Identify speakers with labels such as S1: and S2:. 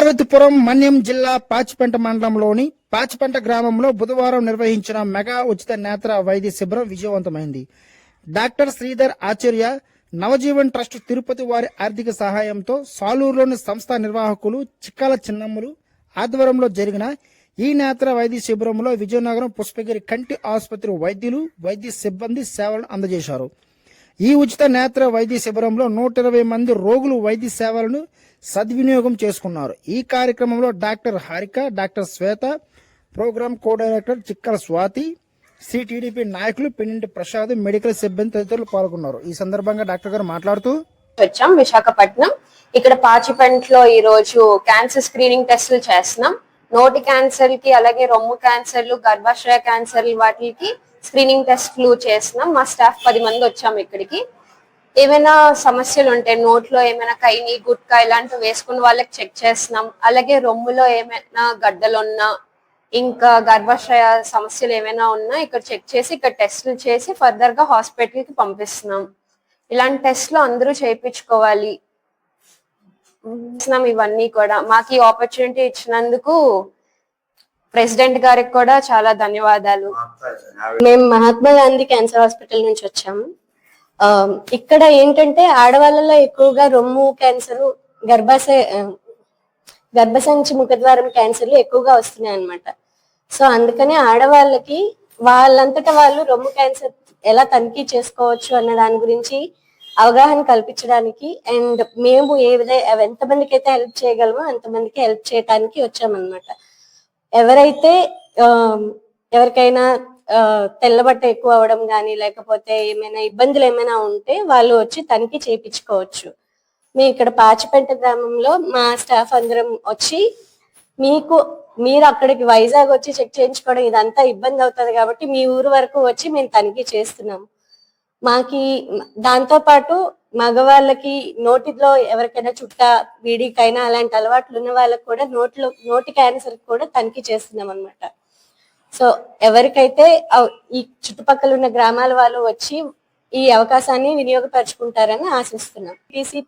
S1: పార్వతీపురం మన్యం జిల్లా పాచిపెంట మండలంలోని పాచిపెంట గ్రామంలో బుధవారం నిర్వహించిన మెగా ఉచిత నేత్ర వైద్య శిబిరం విజయవంతమైంది. డాక్టర్ శ్రీధర్ ఆచార్య నవజీవన్ ట్రస్ట్ తిరుపతి వారి ఆర్థిక సహాయంతో సాలూరులోని సంస్థ నిర్వాహకులు చిక్కాల చిన్నమ్ములు ఆధ్వర్యంలో జరిగిన ఈ నేత్ర వైద్య శిబిరంలో విజయనగరం పుష్పగిరి కంటి ఆసుపత్రి వైద్యులు వైద్య సిబ్బంది సేవలను అందజేశారు. ఈ ఉచిత నేత్ర వైద్య శిబిరంలో నూట ఇరవై మంది రోగులు వైద్య సేవలను సద్వినియోగం చేసుకున్నారు. ఈ కార్యక్రమంలో doctor Harika doctor Swetha program co director Chikkala Swathi సిటీడీపీ నాయకులు పెన్నింటి ప్రసాద్ మెడికల్ సిబ్బంది తదితరులు పాల్గొన్నారు. ఈ సందర్భంగా డాక్టర్ గారు మాట్లాడుతూ
S2: వచ్చాం విశాఖపట్నం. ఇక్కడ పాచిపెంట్లో ఈ రోజు క్యాన్సర్ స్క్రీనింగ్ టెస్టులు చేస్తున్నాం. నోటి క్యాన్సర్కి అలాగే రొమ్ము క్యాన్సర్లు గర్భాశయ క్యాన్సర్లు వాటికి స్క్రీనింగ్ టెస్ట్లు చేస్తున్నాం. మా స్టాఫ్ పది మంది వచ్చాము ఇక్కడికి. ఏమైనా సమస్యలు ఉంటే నోట్లో ఏమైనా కైని గుట్కా ఇలాంటివి వేసుకున్న వాళ్ళకి చెక్ చేస్తున్నాం. అలాగే రొమ్ములో ఏమైనా గడ్డలు ఉన్నా ఇంకా గర్భాశయ సమస్యలు ఏమైనా ఉన్నా ఇక్కడ చెక్ చేసి ఇక్కడ టెస్టులు చేసి ఫర్దర్గా హాస్పిటల్కి పంపిస్తున్నాం. ఇలాంటి టెస్ట్లు అందరూ చేయించుకోవాలి. ఇవన్నీ కూడా. మాకు ఈ ఆపర్చునిటీ ఇచ్చినందుకు ప్రెసిడెంట్ గారికి కూడా చాలా ధన్యవాదాలు.
S3: మేము మహాత్మా గాంధీ క్యాన్సర్ హాస్పిటల్ నుంచి వచ్చాము ఇక్కడ ఏంటంటే ఆడవాళ్ళలో ఎక్కువగా రొమ్ము క్యాన్సర్ గర్భాశయ గర్భసంచి ముఖద్వారం క్యాన్సర్లు ఎక్కువగా వస్తున్నాయి అన్నమాట సో అందుకని ఆడవాళ్ళకి వాళ్ళంతటా వాళ్ళు రొమ్ము క్యాన్సర్ ఎలా తనిఖీ చేసుకోవచ్చు అన్న దాని గురించి అవగాహన కల్పించడానికి అండ్ మేము ఏ విధంగా ఎంతమందికి అయితే హెల్ప్ చేయగలమో అంతమందికి హెల్ప్ చేయడానికి వచ్చామన్నమాట. ఎవరైతే ఎవరికైనా తెల్లబట్ట ఎక్కువ అవడం కానీ లేకపోతే ఏమైనా ఇబ్బందులు ఏమైనా ఉంటే వాళ్ళు వచ్చి తనిఖీ చేయించుకోవచ్చు మేము ఇక్కడ పాచిపెంట గ్రామంలో మా స్టాఫ్ అందరం వచ్చి మీకు మీరు అక్కడికి వైజాగ్ వచ్చి చెక్ చేయించుకోవడం ఇదంతా ఇబ్బంది అవుతుంది కాబట్టి మీ ఊరు వరకు వచ్చి మేము తనిఖీ చేస్తున్నాం మాకి దాంతో పాటు మగవాళ్ళకి నోటిలో ఎవరికైనా చుట్ట వీడికైనా అలాంటి అలవాట్లు ఉన్న వాళ్ళకి కూడా నోట్లో నోటి క్యాన్సర్ కూడా తనిఖీ చేస్తున్నాం అనమాట సో ఎవరికైతే ఈ చుట్టుపక్కల ఉన్న గ్రామాల వాళ్ళు వచ్చి ఈ అవకాశాన్ని వినియోగపరుచుకుంటారని ఆశిస్తున్నాం. పీసీ